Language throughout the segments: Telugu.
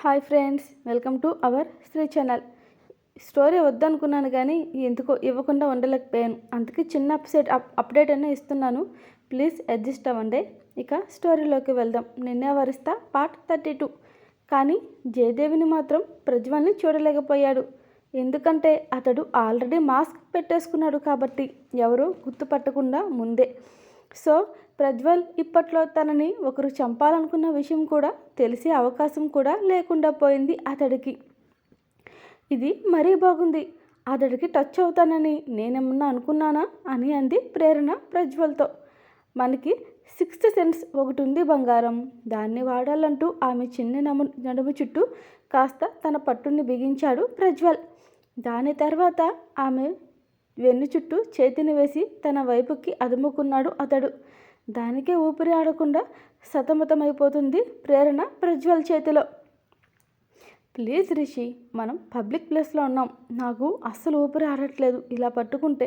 Hi friends welcome to our Sri channel. Story వద్దనుకున్నాను కానీ ఎందుకో ఇవ్వకుండా ఉండలేకపోయాను. అందుకే చిన్న అప్సెట్ అప్ అప్డేట్ అయినా ఇస్తున్నాను. ప్లీజ్ అడ్జస్ట్ అవ్వండి. ఇక స్టోరీలోకి వెళ్దాం. నిన్నే వరిస్తా పార్ట్ థర్టీ టూ. కానీ జయదేవిని మాత్రం ప్రజ్వల్ని చూడలేకపోయాడు. ఎందుకంటే అతడు ఆల్రెడీ మాస్క్ పెట్టేసుకున్నాడు కాబట్టి ఎవరు గుర్తుపట్టకుండా ముందే సో ప్రజ్వల్ ఇప్పట్లో తనని ఒకరు చంపాలనుకున్న విషయం కూడా తెలిసే అవకాశం కూడా లేకుండా పోయింది అతడికి. ఇది మరీ బాగుంది. అతడికి టచ్ అవుతానని నేనేమన్నా అనుకున్నానా అని అంది ప్రేరణ ప్రజ్వల్తో. మనకి సిక్స్త్ సెన్స్ ఒకటి ఉంది బంగారం. దాన్ని వాడాలంటూ ఆమె చిన్న నము నడుము చుట్టూ కాస్త తన పట్టుని బిగించాడు ప్రజ్వల్. దాని తర్వాత ఆమె వెన్ను చుట్టూ చేతిని వేసి తన వైపుకి అదుముకున్నాడు అతడు. దానికే ఊపిరి ఆడకుండా సతమతమైపోతుంది ప్రేరణ ప్రజ్వల్ చేతిలో. ప్లీజ్ రిషి మనం పబ్లిక్ ప్లేస్లో ఉన్నాం. నాకు అస్సలు ఊపిరి ఆడట్లేదు. ఇలా పట్టుకుంటే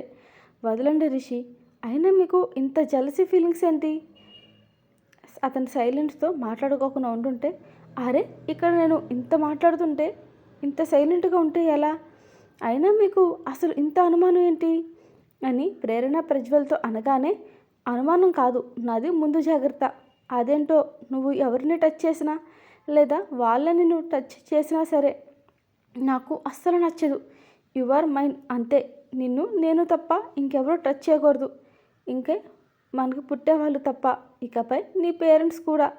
వదలండి రిషి. అయినా మీకు ఇంత జలసీ ఫీలింగ్స్ ఏంటి? అతని సైలెంట్తో మాట్లాడుకోకుండా ఉంటుంటే అరే ఇక్కడ నేను ఇంత మాట్లాడుతుంటే ఇంత సైలెంట్గా ఉంటే ఎలా? అయినా మీకు అసలు ఇంత అనుమానం ఏంటి? అని ప్రేరణ ప్రజ్వల్తో అనగానే అనుమానం కాదు నాది ముందు జాగ్రత్త. అదేంటో నువ్వు ఎవరిని టచ్ చేసినా లేదా వాళ్ళని నువ్వు టచ్ చేసినా సరే నాకు అస్సలు నచ్చదు. యు ఆర్ మైండ్ అంతే. నిన్ను నేను తప్ప ఇంకెవరు టచ్ చేయకూడదు. ఇంకే మనకు పుట్టేవాళ్ళు తప్ప. ఇకపై నీ పేరెంట్స్ కూడా.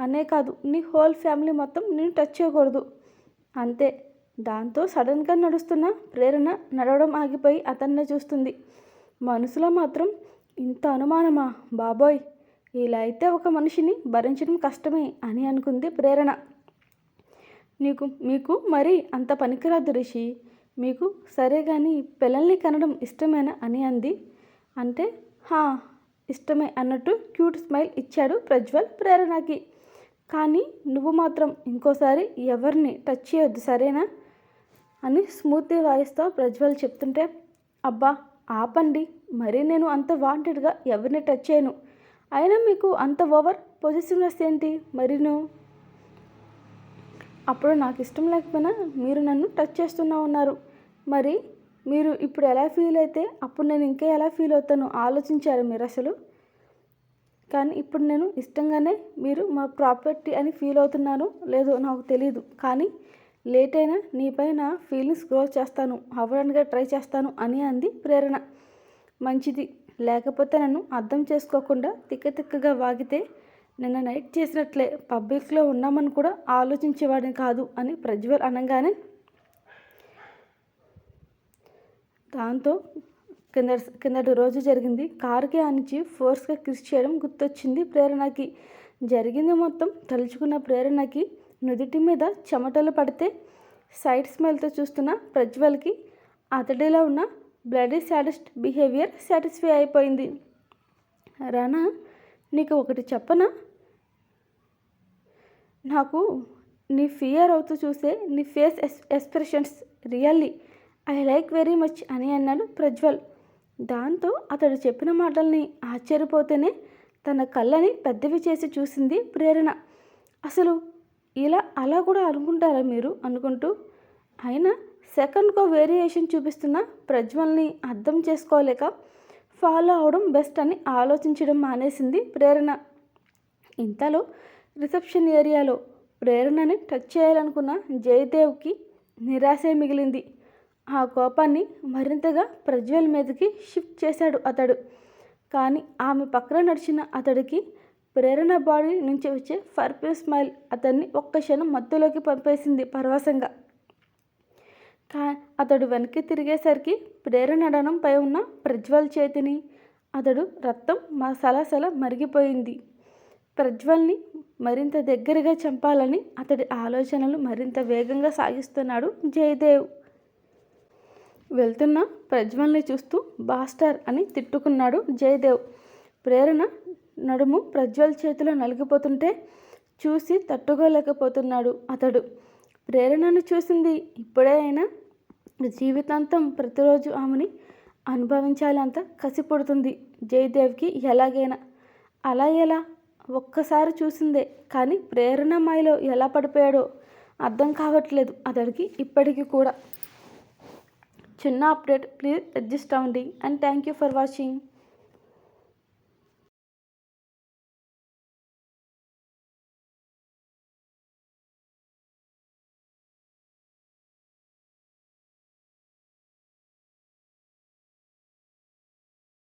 అనే కాదు నీ హోల్ ఫ్యామిలీ మొత్తం నేను టచ్ చేయకూడదు. అంతే. దాంతో సడన్గా నడుస్తున్న ప్రేరణ నడవడం ఆగిపోయి అతన్నే చూస్తుంది. మనసులో మాత్రం ఇంత అనుమానమా బాబోయ్! ఇలా అయితే ఒక మనిషిని భరించడం కష్టమే అని అనుకుంది ప్రేరణ. నీకు మీకు మరీ అంత పనికిరాదు రిషి. మీకు సరే కానీ పిల్లల్ని కనడం ఇష్టమేనా? అని అంది. అంటే హా ఇష్టమే అన్నట్టు క్యూట్ స్మైల్ ఇచ్చాడు ప్రజ్వల్ ప్రేరణకి. కానీ నువ్వు మాత్రం ఇంకోసారి ఎవరిని టచ్ చేయొద్దు సరేనా? అని స్మూత్ వాయిస్తో ప్రజ్వల్ చెప్తుంటే అబ్బా ఆపండి. మరి నేను అంత వాంటెడ్గా ఎవరిని టచ్ చేయను. అయినా మీకు అంత ఓవర్ పొజిటివ్నెస్ ఏంటి మరి అప్పుడు నాకు ఇష్టం లేకపోయినా మీరు నన్ను టచ్ చేస్తున్నా ఉన్నారు. మరి మీరు ఇప్పుడు ఎలా ఫీల్ అయితే అప్పుడు నేను ఇంకా ఎలా ఫీల్ అవుతాను? ఆలోచించారు మీరు అసలు? కానీ ఇప్పుడు నేను ఇష్టంగానే మీరు మా ప్రాపర్టీ అని ఫీల్ అవుతున్నాను లేదో నాకు తెలియదు కానీ లేట్ అయినా నీపై నా ఫీలింగ్స్ గ్రో చేస్తాను. అవ్వడానికి ట్రై చేస్తాను అని అంది ప్రేరణ. మంచిది. లేకపోతే నన్ను అర్థం చేసుకోకుండా తిక్కతిక్కగా వాగితే నిన్న నైట్ చేసినట్లే. పబ్లిక్లో ఉన్నామని కూడా ఆలోచించేవాడిని కాదు అని ప్రజ్వల్ అనగానే దాంతో కింద కిందటి రోజు జరిగింది. కారుకి ఆనిచి ఫోర్స్గా కిస్ చేయడం గుర్తొచ్చింది ప్రేరణకి. జరిగింది మొత్తం తలుచుకున్న ప్రేరణకి నుదుటి మీద చెమటలు పడితే సైడ్ స్మైల్తో చూస్తున్న ప్రజ్వల్కి అతడిలో ఉన్న బ్లడీ సాడెస్ట్ బిహేవియర్ సాటిస్ఫై అయిపోయింది. రానా నీకు ఒకటి చెప్పనా? నాకు నీ ఫియర్ అవుతూ చూసే నీ face yes expressions really. I like very much అని అన్నాడు ప్రజ్వల్. దాంతో అతడు చెప్పిన మాటల్ని ఆశ్చర్యపోతేనే తన కళ్ళని పెద్దవి చేసి చూసింది ప్రేరణ. అసలు ఇలా అలా కూడా అనుకుంటారా మీరు? అనుకుంటూ అయినా సెకండ్కో వేరియేషన్ చూపిస్తున్న ప్రజ్వల్ని అర్థం చేసుకోలేక ఫాలో అవడం బెస్ట్ అని ఆలోచించడం మానేసింది ప్రేరణ. ఇంతలో రిసెప్షన్ ఏరియాలో ప్రేరణని టచ్ చేయాలనుకున్న జయదేవ్కి నిరాశే మిగిలింది. ఆ కోపాన్ని మరింతగా ప్రజ్వల్ మీదకి షిఫ్ట్ చేశాడు అతడు. కానీ ఆమె పక్కన నడిచిన అతడికి ప్రేరణ బాడీ నుంచి వచ్చే పర్ఫ్యూమ్ స్మైల్ అతన్ని ఒక్క క్షణం మత్తులోకి పంపేసింది పరవశంగా. కా అతడు వెనక్కి తిరిగేసరికి ప్రేరణ పై ఉన్న ప్రజ్వల్ చేతిని అతడు రక్తం మా సలసల మరిగిపోయింది. ప్రజ్వల్ని మరింత దగ్గరగా చంపాలని అతడి ఆలోచనలు మరింత వేగంగా సాగిస్తున్నాడు జయదేవ్. వెళ్తున్న ప్రజ్వల్ని చూస్తూ బాస్టర్ అని తిట్టుకున్నాడు జయదేవ్. ప్రేరణ నడుము ప్రజ్వల్ చేతిలో నలిగిపోతుంటే చూసి తట్టుకోలేకపోతున్నాడు అతడు. ప్రేరణను చూసింది ఇప్పుడే అయినా జీవితాంతం ప్రతిరోజు ఆమెని అనుభవించాలంత కసి పుడుతుంది జయదేవ్కి ఎలాగైనా. అలా ఎలా? ఒక్కసారి చూసిందే కానీ ప్రేరణ మాయలో ఎలా పడిపోయాడో అర్థం కావట్లేదు అతడికి ఇప్పటికీ కూడా. చిన్న అప్డేట్ ప్లీజ్ అడ్జస్ట్ అవ్వండి and thank you for watching.